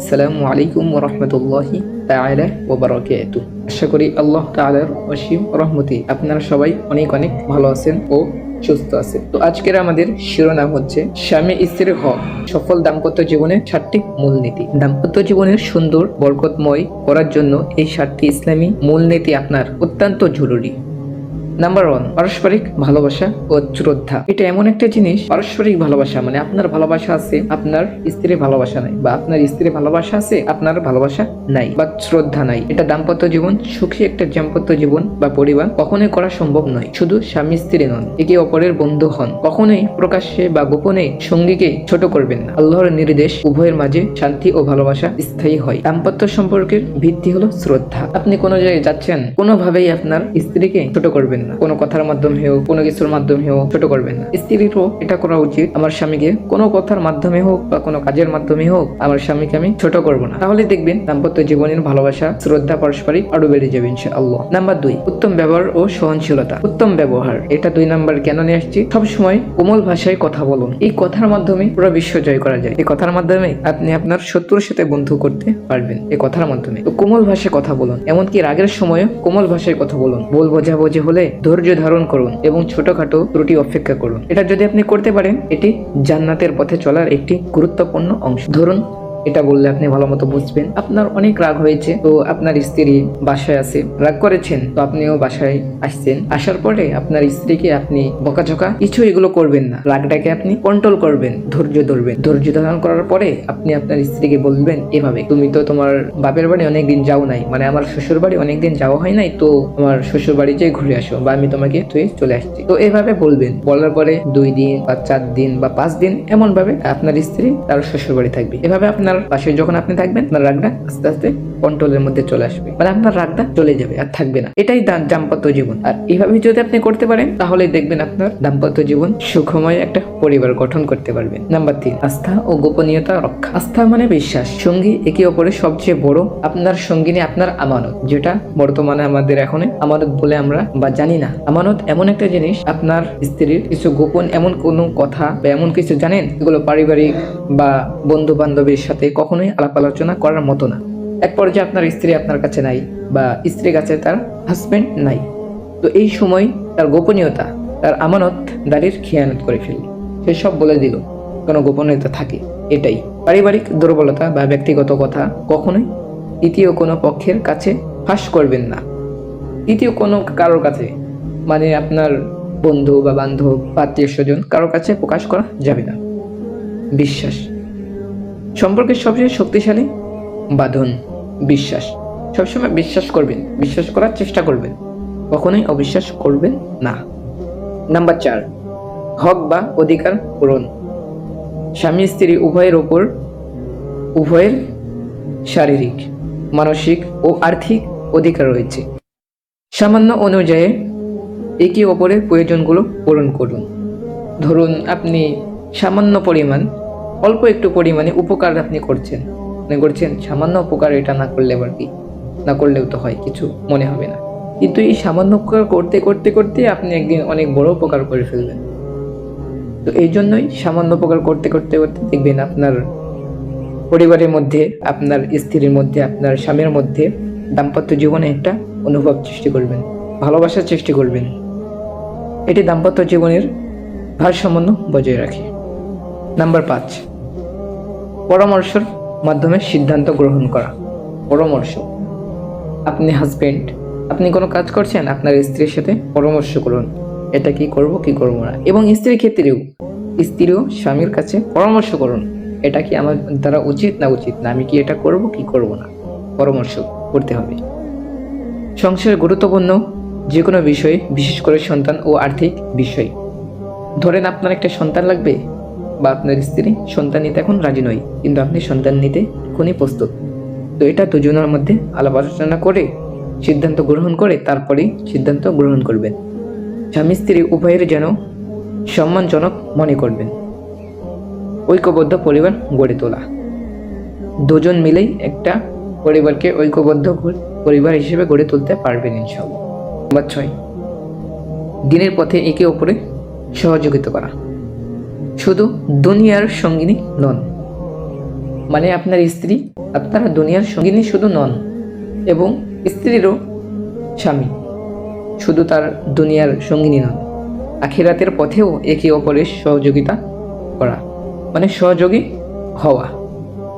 আসসালামু আলাইকুম রহমতুল্লাহি তাআলা ও আশা করি আল্লাহ তাআলার অসীম রহমতি আপনারা সবাই অনেক অনেক ভালো আছেন ও সুস্থ আছেন। তো আজকের আমাদের শিরোনাম হচ্ছে স্বামী স্ত্রীর হক, সফল দাম্পত্য জীবনের সাতটি মূলনীতি। দাম্পত্য জীবনের সুন্দর, বরকতময় করার জন্য এই সাতটি ইসলামী মূলনীতি আপনার অত্যন্ত জরুরি। নাম্বার ওয়ান পারস্পরিক ভালোবাসা ও শ্রদ্ধা। এটা এমন একটা জিনিস, পারস্পরিক ভালোবাসা মানে আপনার ভালোবাসা আছে, আপনার স্ত্রীর ভালোবাসা নাই, বা আপনার স্ত্রীর ভালোবাসা আছে, আপনার ভালোবাসা নাই, বা শ্রদ্ধা নাই। এটা দাম্পত্য জীবন, সুখী একটা দাম্পত্য জীবন বা পরিবার কখনোই করা সম্ভব নয়। শুধু স্বামী স্ত্রী নন, একে অপরের বন্ধু হন। কখনোই প্রকাশ্যে বা গোপনে সঙ্গীকে ছোট করবেন না। আল্লাহর নির্দেশ, উভয়ের মাঝে শান্তি ও ভালোবাসা স্থায়ী হয়। দাম্পত্য সম্পর্কের ভিত্তি হলো শ্রদ্ধা। আপনি কোনো জায়গায় যাচ্ছেন, কোনোভাবেই আপনার স্ত্রীকে ছোট করবেন না। কোনো কথার মাধ্যমে হোক কোনো কিছুর মাধ্যমে হোক ছোট করবেন না। স্ত্রীরও এটা করা উচিত। আমার স্বামীকে কোনো কথার মাধ্যমে হোক বা কোনো কাজের মাধ্যমে হোক, আমার স্বামীকে আমি ছোট করব না। তাহলে দেখবেন দাম্পত্য জীবনের ভালোবাসা, শ্রদ্ধা পারস্পরিক আরও বেড়ে যাবে ইনশাআল্লাহ। নাম্বার দুই, উত্তম ব্যবহার ও সহনশীলতা। উত্তম ব্যবহার, এটা দুই নাম্বার কেন নিয়ে আসছি? সবসময় কোমল ভাষায় কথা বলুন। এই কথার মাধ্যমে পুরো বিশ্ব জয় করা যায়। এই কথার মাধ্যমে আপনি আপনার শত্রুর সাথে বন্ধু করতে পারবেন। এই কথার মাধ্যমে। তো কোমল ভাষায় কথা বলুন। এমনকি রাগের সময়ও কোমল ভাষায় কথা বলুন। বল বোঝাবুঝি হলে ধৈর্য ধারণ করুন এবং ছোটখাটো ত্রুটি অপেক্ষা করুন। এটা যদি আপনি করতে পারেন, এটি জান্নাতের পথে চলার একটি গুরুত্বপূর্ণ অংশ। ধরুন এটা বললে আপনি ভালো মতো বুঝবেন। আপনার অনেক রাগ হয়েছে, তো আপনার স্ত্রী বাসায় আছে, রাগ করেছেন, তো আপনিও বাসায় আসছেন। আসার পরে আপনার স্ত্রীকে আপনি বকাঝকা কিছু এগুলো করবেন না। রাগটাকে আপনি কন্ট্রোল করবেন, ধৈর্য ধরবেন। ধৈর্য ধারণ করার পরে আপনি আপনার স্ত্রীকে বলবেন, এভাবে, তুমি তো তোমার বাপের বাড়ি অনেকদিন যাও নাই মানে আমার শ্বশুর বাড়ি অনেকদিন যাওয়া হয় নাই, তো আমার শ্বশুর বাড়ি যেয়ে ঘুরে আসো বা আমি তোমাকে তুই চলে আসছি। তো এভাবে বলবেন। বলার পরে দুই দিন বা চার দিন বা পাঁচ দিন এমন ভাবে আপনার স্ত্রী তার শ্বশুর বাড়ি থাকবে। এভাবে আপনার পাশে যখন আপনি থাকবেন আপনার রাগটা আস্তে আস্তে কন্ট্রোলের মধ্যে চলে আসবে। মানে আপনার রাগটা চলে যাবে আর থাকবে না। এটাই দাম্পত্য জীবন। আর এইভাবে যদি আপনি করতে পারেন তাহলে দেখবেন আপনার দাম্পত্য জীবন সুখময় একটা পরিবার গঠন করতে পারবেন নাম্বার তিন, আস্থা ও গোপনীয়তা রক্ষা। আস্থা মানে বিশ্বাস। সঙ্গী একে অপরের সবচেয়ে বড় আপনার সঙ্গিনী, আপনার আমানত। যেটা বর্তমানে আমাদের এখন আমানত বলে আমরা বা জানি না। আমানত এমন একটা জিনিস, আপনার স্ত্রীর কিছু গোপন এমন কোনো কথা বা এমন কিছু জানেন? এগুলো পারিবারিক বা বন্ধু বান্ধবের সাথে কখনোই আলাপ আলোচনা করার মতো না। এক পর্যায়ে আপনার স্ত্রী আপনার কাছে নাই বা স্ত্রীর কাছে তার হাজবেন্ড নাই। তো এই সময় তার গোপনীয়তা, তার আমানত দাঁড়ির খেয়ানত করে ফেলল। সে সব বলে দিল, কোনো গোপনীয়তা থাকে, এটাই। পারিবারিক দুর্বলতা বা ব্যক্তিগত কথা কখনোই তৃতীয় কোনো পক্ষের কাছে ফাঁস করবেন না। তৃতীয় কোনো কারোর কাছে মানে আপনার বন্ধু বা বান্ধব বা আত্মীয় স্বজন, কারোর কাছে প্রকাশ করা যাবে না। বিশ্বাস। সম্পর্কের সবচেয়ে শক্তিশালী বাঁধন, বিশ্বাস। সবসময় বিশ্বাস করবেন, বিশ্বাস করার চেষ্টা করবেন। কখনোই অবিশ্বাস করবেন না। নাম্বার চার, হক বা অধিকার পূরণ। স্বামী, স্ত্রী উভয়ের ওপর, উভয়ের শারীরিক, মানসিক ও আর্থিক অধিকার রয়েছে। সামান্য অনুযায়ী একে অপরের প্রয়োজনগুলো পূরণ করুন। ধরুন, আপনি সামান্য পরিমাণ, অল্প একটু পরিমাণে উপকার আপনি করছেন। মনে করছেন সামান্য উপকার এটা না করলে আবার কি, না করলেও তো হয়, কিছু মনে হবে না। কিন্তু এই সামান্য উপকার করতে করতে করতে আপনি একদিন অনেক বড় উপকার করে ফেলবেন। তো এই জন্যই সামান্য উপকার করতে করতে করতে দেখবেন আপনার পরিবারের মধ্যে, আপনার স্ত্রীর মধ্যে, আপনার স্বামীর মধ্যে দাম্পত্য জীবনে একটা অনুভব সৃষ্টি করবেন, ভালোবাসার সৃষ্টি করবেন। এটি দাম্পত্য জীবনের ভারসাম্য বজায় রাখে। নাম্বার পাঁচ, পরামর্শের মাধ্যমে সিদ্ধান্ত গ্রহণ করা। পরামর্শ। আপনি হাজবেন্ড আপনি কোনো কাজ করছেন? আপনার স্ত্রীর সাথে পরামর্শ করুন। এটা কি করব কি করব না? এবং স্ত্রীর ক্ষেত্রেও, স্ত্রীও স্বামীর কাছে পরামর্শ করুন। এটা কি আমার দ্বারা উচিত না উচিত না? আমি কি এটা করব, কি করব না? পরামর্শ করতে হবে। সংসারের গুরুত্বপূর্ণ যে কোনো বিষয়ে, বিশেষ করে সন্তান ও আর্থিক বিষয়। ধরেন আপনার একটা সন্তান লাগবে বা আপনার স্ত্রী সন্তান নিতে এখন রাজি নয় কিন্তু আপনি সন্তান নিতে এখনই প্রস্তুত। তো এটা দুজনের মধ্যে আলাপ আলোচনা করে, সিদ্ধান্ত গ্রহণ করে, তারপরেই সিদ্ধান্ত গ্রহণ করবেন। স্বামী স্ত্রী উভয়ের যেন সম্মানজনক মনে করবেন। ঐক্যবদ্ধ পরিবার গড়ে তোলা। দুজন মিলেই একটা পরিবারকে ঐক্যবদ্ধ পরিবার হিসেবে গড়ে তুলতে পারবেন ইনশাল্লাহ নাম্বার ছয়, দিনের পথে একে অপরে সহযোগিতা করা। শুধু দুনিয়ার সঙ্গিনী নন। মানে আপনার স্ত্রী, আপনার দুনিয়ার সঙ্গিনী শুধু নন, এবং স্ত্রীরও স্বামী। শুধু তার দুনিয়ার সঙ্গিনী নন, আখিরাতের পথেও একে অপরের সহযোগিতা করা মানে সহযোগী হওয়া।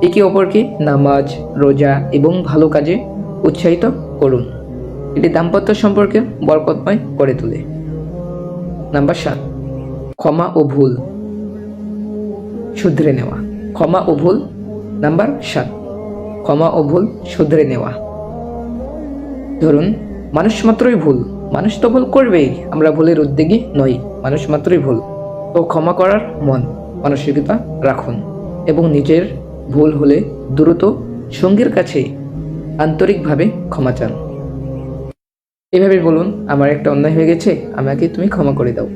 একে অপরকে নামাজ, রোজা এবং ভালো কাজে উৎসাহিত করুন। এটি দাম্পত্য সম্পর্কে বরকতময় করে তোলে। নাম্বার সাত, ক্ষমা ও ভুল। শুধরে নেওয়া। ক্ষমা ও ভুল, নাম্বার সাত। ক্ষমা ও ভুল শুধরে নেওয়া। ধরুন, মানুষ মাত্রই ভুল। মানুষ তো ভুল করবেই। আমরা ভুলের উদ্যোগী নই। মানুষ মাত্রই ভুল। তো ক্ষমা করার মন মানসিকতা রাখুন এবং নিজের ভুল হলে দ্রুত সঙ্গীর কাছে আন্তরিকভাবে ক্ষমা চান। এভাবে বলুন, আমার একটা অন্যায় হয়ে গেছে, আমাকে তুমি ক্ষমা করে দাও।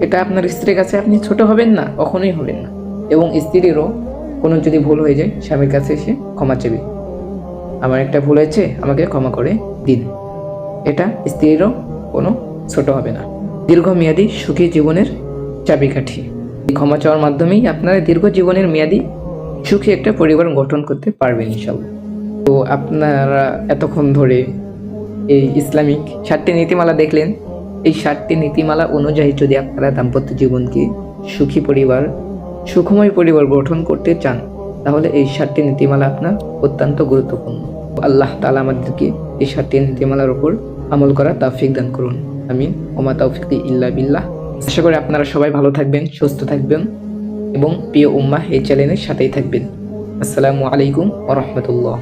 এটা আপনার স্ত্রীর কাছে আপনি ছোট হবেন না, কখনোই হবেন না। এবং স্ত্রীরও কোনো যদি ভুল হয়ে যায়, স্বামীর কাছে এসে ক্ষমা চেবে আমার একটা ভুল হয়েছে, আমাকে ক্ষমা করে দিন। এটা স্ত্রীরও কোনো ছোট হবে না। দীর্ঘমেয়াদী সুখী জীবনের চাবিকাঠি। ক্ষমা চাওয়ার মাধ্যমেই আপনারা দীর্ঘ জীবনের মেয়াদী সুখী একটা পরিবার গঠন করতে পারবেন ইনশাল্লাহ তো আপনারা এতক্ষণ ধরে এই ইসলামিক সাতটি নীতিমালা দেখলেন। এই সাতটি নীতিমালা অনুযায়ী যদি আপনারা দাম্পত্য জীবনকে সুখী পরিবার সুখময় পরিবার গঠন করতে চান, তাহলে এই সাতটি নীতিমালা আপনার অত্যন্ত গুরুত্বপূর্ণ। আল্লাহ তালা আমাদেরকে এই সাতটি নীতিমালার উপর আমল করা তাফিক দান করুন। আমি ওমা তাফিক ইল্লা বিল্লাহ। আশা করি আপনারা সবাই ভালো থাকবেন, সুস্থ থাকবেন এবং প্রিয় উম্মাহ এই চ্যানেলের সাথেই থাকবেন। আসসালামু আলাইকুম ওরহমতুল্লাহ